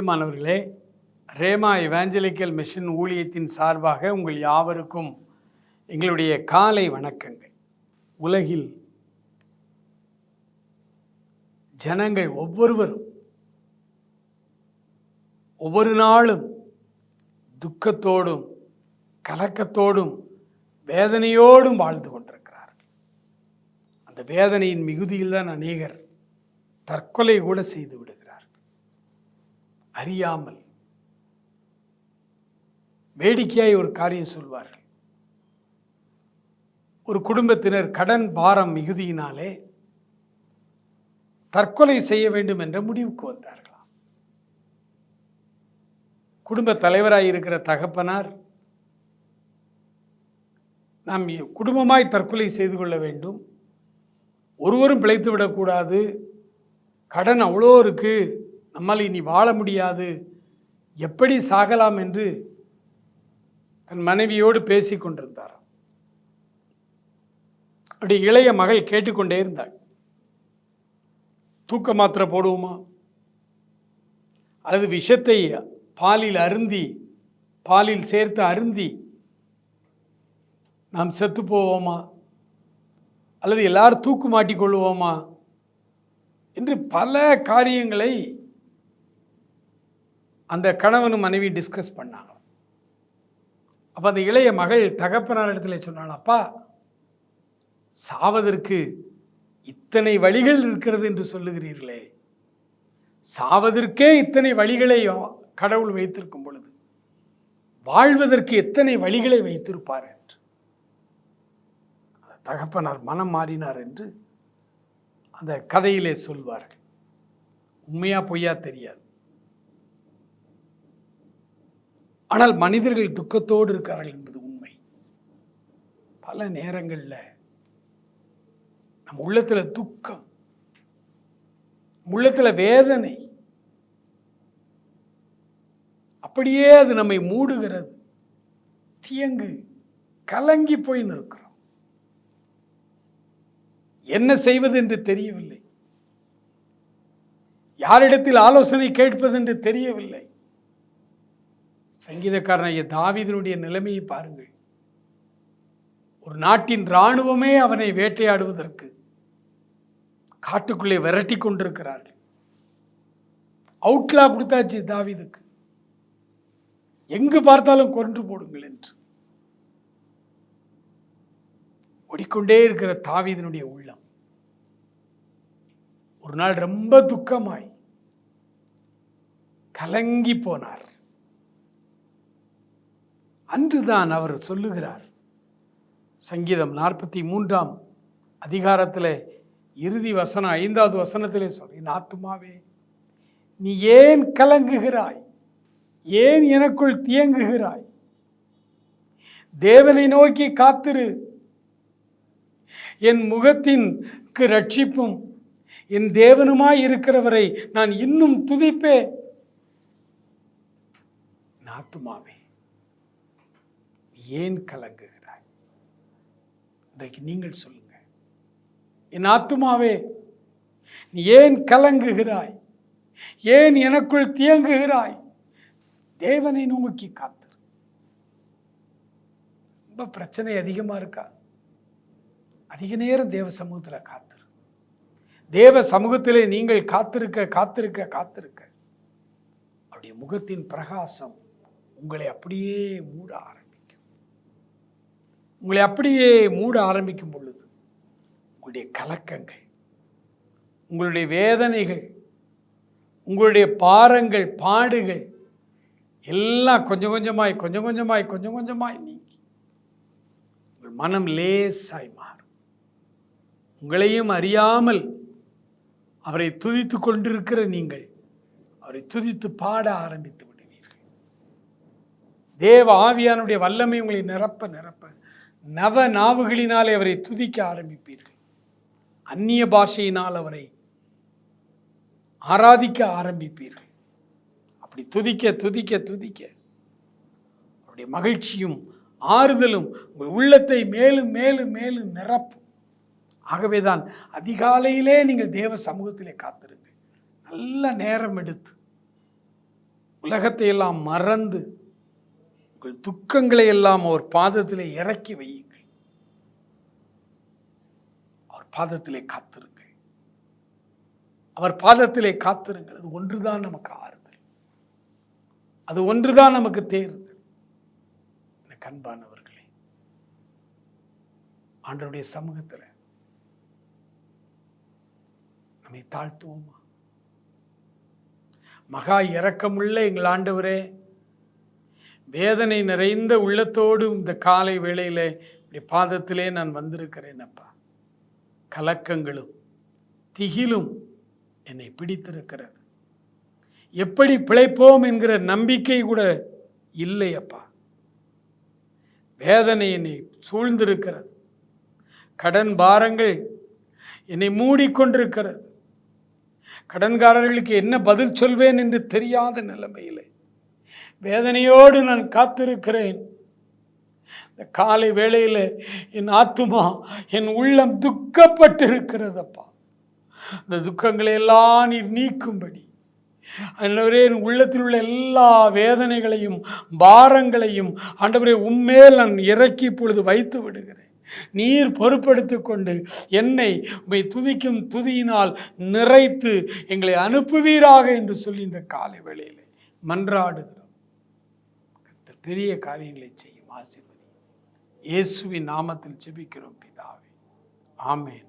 பிரியமானவர்களே rhema evangelical mission ஊழியத்தின் சார்பாக உங்கள் யாவருக்கும் எங்களுடைய காலை வணக்கங்கள். உலகில் ஜனங்கள் ஒவ்வொருவரும் ஒவ்வொரு நாளும் துக்கத்தோடும் கலக்கத்தோடும் வேதனையோடும் வாழ்ந்து கொண்டிருக்கிறார்கள். அந்த வேதனையின் மிகுதியில் தான் அநேகர் தற்கொலை கூட செய்து விடுகிறார் அறியாமல் வேடிக்கையாய் ஒரு காரியம் சொல்வார்கள். ஒரு குடும்பத்தினர் கடன் பாரம் மிகுதியினாலே தற்கொலை செய்ய வேண்டும் என்ற முடிவுக்கு வந்தார்களாம். குடும்ப தலைவராய் இருக்கிற தகப்பனார் நாம் குடும்பமாய் தற்கொலை செய்து கொள்ள வேண்டும். ஒருவரும் பிழைத்து விடக்கூடாது கடன் அவ்வளோ இருக்குது நம்மால் இனி வாழ முடியாது. எப்படி சாகலாம் என்று தன் மனைவியோடு பேசி கொண்டிருந்தார். அப்படி இளைய மகள் கேட்டுக்கொண்டே இருந்தாள். தூக்க மாத்திரை போடுவோமா? அல்லது விஷத்தை பாலில் அருந்தி பாலில் சேர்த்து அருந்தி நாம் செத்து போவோமா? அல்லது எல்லாரும் தூக்கு மாட்டிக்கொள்வோமா என்று பல காரியங்களை அந்த கணவனும் மனைவி டிஸ்கஸ் பண்ணாங்க. அப்போ அந்த இளைய மகள் தகப்பனார் இடத்துல சொன்னாள் அப்பா சாவதற்கு இத்தனை வழிகள் இருக்கிறது என்று சொல்லுகிறீர்களே. சாவதற்கே இத்தனை வழிகளை கடவுள் வைத்திருக்கும் பொழுது வாழ்வதற்கு எத்தனை வழிகளை வைத்திருப்பார் என்று. தகப்பனார் மனம் மாறினார் என்று அந்த கதையிலே சொல்வார்கள். உண்மையா பொய்யா தெரியாது. ஆனால் மனிதர்கள் துக்கத்தோடு இருக்கிறார்கள் என்பது உண்மை. பல நேரங்களில் நம்ம உள்ளத்தில் துக்கம் உள்ளத்தில் வேதனை அப்படியே அது நம்மை மூடுகிறது. தியங்கு கலங்கி போய் நிற்கிறோம். என்ன செய்வது என்று தெரியவில்லை. யாரிடத்தில் ஆலோசனை கேட்பது என்று தெரியவில்லை. சங்கீதக்காரனாகிய தாவீதனுடைய நிலைமையை பாருங்கள். ஒரு நாட்டின் இராணுவமே அவனை வேட்டையாடுவதற்கு காட்டுக்குள்ளே விரட்டி கொண்டிருக்கிறார்கள். அவுட்லா கொடுத்தாச்சு தாவீதுக்கு. எங்கு பார்த்தாலும் கொன்று போடுங்கள் என்று. ஓடிக்கொண்டே இருக்கிற தாவீதனுடைய உள்ளம். ஒரு நாள் ரொம்ப துக்கமாய் கலங்கி போனார். அன்றுதான் அவர் சொல்லுகிறார். சங்கீதம் நாற்பத்தி மூன்றாம் அதிகாரத்தில் இறுதி வசனம் ஐந்தாவது வசனத்திலே சொல்லி ஆத்துமாவே நீ ஏன் கலங்குகிறாய்? ஏன் எனக்குள் தியங்குகிறாய்? தேவனை நோக்கி காத்திரு. என் முகத்தின்க்கு ரட்சிப்பும் என் தேவனுமாய் இருக்கிறவரை நான் இன்னும் துதிப்பேன். நாத்துமாவே ஏன் கலங்குகிறாய்? இன்றைக்கு நீங்கள் சொல்லுங்க. என் ஆத்துமாவே நீ ஏன் கலங்குகிறாய்? ஏன் எனக்குள் தியங்குகிறாய்? தேவனை நோக்கி காத்திரு ரொம்ப பிரச்சனை அதிகமாக இருக்கா? அதிக நேரம் தேவ சமூகத்தில் காத்திரு தேவ சமூகத்திலே நீங்கள் காத்திருக்க காத்திருக்க காத்திருக்க. அவருடைய முகத்தின் பிரகாசம் உங்களை அப்படியே மூட ஆரம்பிக்கும். உங்களை அப்படியே மூட ஆரம்பிக்கும் பொழுது உங்களுடைய கலக்கங்கள் உங்களுடைய வேதனைகள் உங்களுடைய பாரங்கள் பாடுகள் எல்லாம் கொஞ்சம் கொஞ்சமாய் கொஞ்சம் கொஞ்சமாய் கொஞ்சம் கொஞ்சமாய் நீங்கி உங்கள் மனம் லேசாய் மாறும். உங்களையும் அறியாமல் அவரை துதித்து கொண்டிருக்கிற நீங்கள் அவரை துதித்து பாட ஆரம்பித்து விடுவீர்கள். தேவ ஆவியானுடைய வல்லமை உங்களை நிரப்ப நிரப்ப. நவ நாவுகளினாலே அவரை துதிக்க ஆரம்பிப்பீர்கள். அந்நிய பாஷையினால் அவரை ஆராதிக்க ஆரம்பிப்பீர்கள். அப்படி துதிக்க துதிக்க துதிக்க அவருடைய மகிழ்ச்சியும் ஆறுதலும் உங்கள் உள்ளத்தை மேலும் மேலும் மேலும் நிரப்பும். ஆகவே தான் அதிகாலையிலே நீங்கள் தேவ சமூகத்திலே காத்திருங்க நல்ல நேரம் எடுத்து உலகத்தையெல்லாம் மறந்து உங்கள் துக்கங்களை எல்லாம் அவர் பாதத்திலே இறக்கி வையுங்கள். அவர் பாதத்திலே காத்திருங்கள். அவர் பாதத்திலே காத்திருங்கள். அது ஒன்றுதான் நமக்கு ஆறுதல். அது ஒன்றுதான் நமக்கு தேறுதல். எனக்கு அன்பானவர்களே சமூகத்தில் நம்மை தாழ்த்துவோமா? மகா இறக்கமுள்ள எங்கள் ஆண்டவரே வேதனை நிறைந்த உள்ளத்தோடு இந்த காலை வேளையில் இப்படி பாதத்திலே நான் வந்திருக்கிறேன் அப்பா. கலக்கங்களும் திகிலும் என்னை பிடித்திருக்கிறது. எப்படி பிழைப்போம் என்கிற நம்பிக்கை கூட இல்லை அப்பா. வேதனை என்னை சூழ்ந்திருக்கிறது. கடன் பாரங்கள் என்னை மூடிக்கொண்டிருக்கிறது. கடன்காரர்களுக்கு என்ன பதில் சொல்வேன் என்று தெரியாத நிலைமையிலே வேதனையோடு நான் காத்திருக்கிறேன். இந்த காலை வேளையில் என் ஆத்துமா என் உள்ளம் துக்கப்பட்டிருக்கிறதப்பா. இந்த துக்கங்களை எல்லாம் நீர் நீக்கும்படி. ஆண்டவரே என் உள்ளத்தில் உள்ள எல்லா வேதனைகளையும் பாரங்களையும் ஆண்டவரே உண்மையில் நான் இறக்கி இப்பொழுது வைத்து விடுகிறேன். நீர் பொறுப்படுத்தி கொண்டு என்னை உம்மை துதிக்கும் துதியினால் நிறைத்து எங்களை அனுப்புவீராக என்று சொல்லி இந்த காலை வேளையில் மன்றாடுகிறேன். பெரிய காரியங்களை செய்யும் ஆசீர்வதி இயேசுவின் நாமத்தில் ஜெபிக்கிறோம் பிதாவே ஆமேன் ஆமேன்